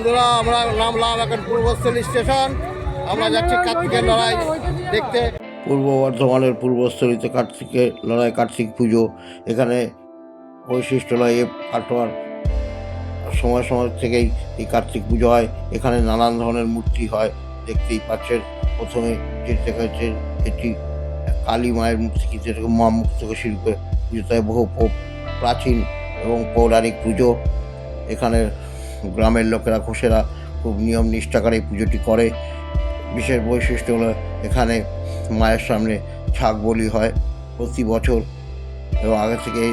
বন্ধুরা, আমরা নামলাম এখন পূর্বস্থলী স্টেশন। আমরা যাচ্ছি কার্তিকের লড়াই দেখতে। পূর্ব বর্ধমানের পূর্বস্থলীতে কার্তিকের লড়াই, কার্তিক পুজো। এখানে বৈশিষ্ট্য এ কাটোয়ার সময় সময় থেকেই এই কার্তিক পুজো হয়। এখানে নানান ধরনের মূর্তি হয়, দেখতেই পাচ্ছেন। প্রথমে যে দেখা যাচ্ছে এটি কালী মায়ের মূর্তি, কিন্তু এরকম মা শিল্পে পুজোতে বহু প্রাচীন এবং পৌরাণিক পুজো। এখানে গ্রামের লোকেরা ঘোষেরা খুব নিয়ম নিষ্ঠাকারে এই পুজোটি করে। বিশেষ বৈশিষ্ট্য হলো এখানে মায়ের সামনে ছাগ বলি হয় প্রতি বছর। এবং আগে থেকে এই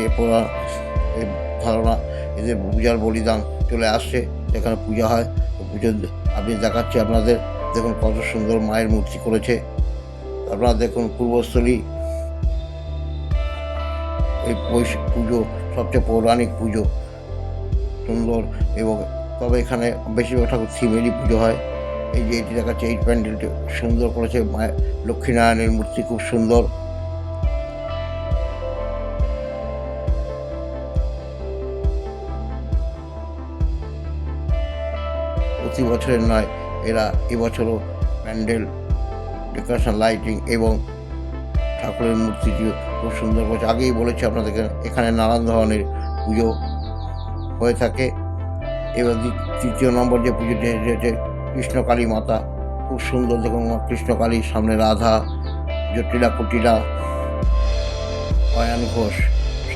এই ধারণা এদের পূজার বলিদান চলে আসছে এখানে পূজা হয় পুজো আপনি দেখাচ্ছি আপনাদের। দেখুন কত সুন্দর মায়ের মূর্তি করেছে। আপনারা দেখুন পূর্বস্থলী। এই পুজো, সবচেয়ে পৌরাণিক পুজো। সুন্দর এবং তবে এখানে বেশিরভাগ ঠাকুর থিমেরই পুজো হয়। এই যে এটি দেখাচ্ছে, এই প্যান্ডেলটি সুন্দর করেছে। লক্ষ্মীনারায়ণের মূর্তি খুব সুন্দর। প্রতি বছরের নয়, এরা এবছরও প্যান্ডেল, ডেকোরেশন, লাইটিং এবং ঠাকুরের মূর্তিটি খুব সুন্দর করেছে। আগেই বলেছি আপনাদেরকে, এখানে নানান ধরনের পুজো হয়ে থাকে। এবার তৃতীয় নম্বর যে পুজোটি হচ্ছে কৃষ্ণকালী মাতা, খুব সুন্দর দেখুন কৃষ্ণকালীর সামনে রাধা জটিলা কুটিলা অয়ান ঘোষ,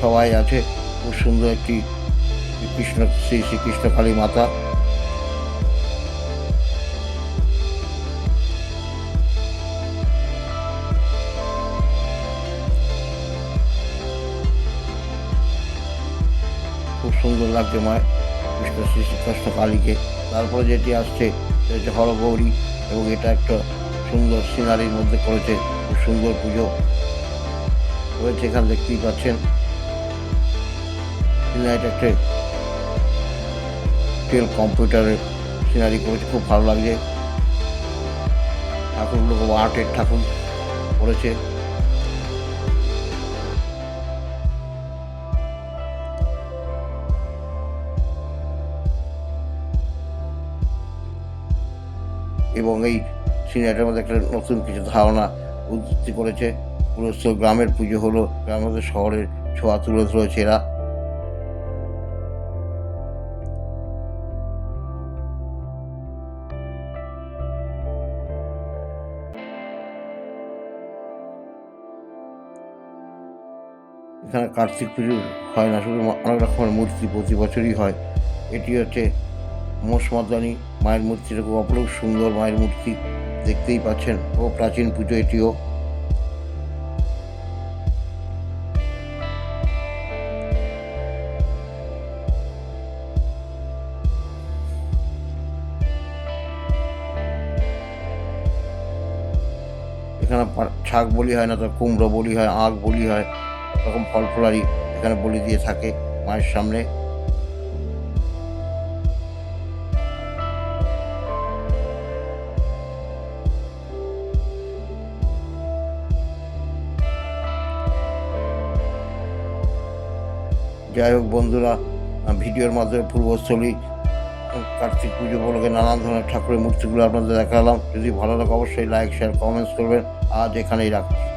সবাই আছে। খুব সুন্দর একটি কৃষ্ণ, শ্রী শ্রী কৃষ্ণকালী মাতা। খুব সুন্দর লাগছে মায়ের। কৃষ্ণ শ্রী শ্রীকৃষ্ণ কালীকে। তারপরে যেটি আসছে, সেটা হচ্ছে হরগৌরী এবং এটা একটা সুন্দর সিনারির মধ্যে করেছে খুব সুন্দর পুজো। রয়েছে এখানে দেখতেই পাচ্ছেন? টেল কম্পিউটারের সিনারি করেছে, খুব ভালো লাগছে। ঠাকুরগুলো খুব আর্টের ঠাকুর করেছে। এবং এই সিনেমাটার মধ্যে একটা নতুন কিছু ধারণা উদ্ধৃতি করেছে। পুরো সব গ্রামের পুজো হলো, গ্রামের শহরের ছোঁয়া তুলে ধরেছে এরা। এখানে কার্তিক পুজো হয় না, শুধু অনেক রকমের মূর্তি প্রতি বছরই হয়। এটি হচ্ছে মোষমাদানি মায়ের মূর্তিটা খুব অপরূপ সুন্দর মায়ের মূর্তি দেখতেই পাচ্ছেন। ও প্রাচীন পুজো এটিও। এখানে ছাগ বলি হয় না তো, কুমড়ো বলি হয়, আখ বলি হয়, এরকম ফল ফলারি এখানে বলি দিয়ে থাকে মায়ের সামনে। যাই হোক বন্ধুরা ভিডিওর মাধ্যমে পূর্বস্থলী কার্তিক পুজো উপলক্ষে নানান ধরনের ঠাকুরের মূর্তিগুলো আপনাদের দেখালাম। যদি ভালো লাগে অবশ্যই লাইক শেয়ার কমেন্টস করবেন। আজ এখানেই রাখছি।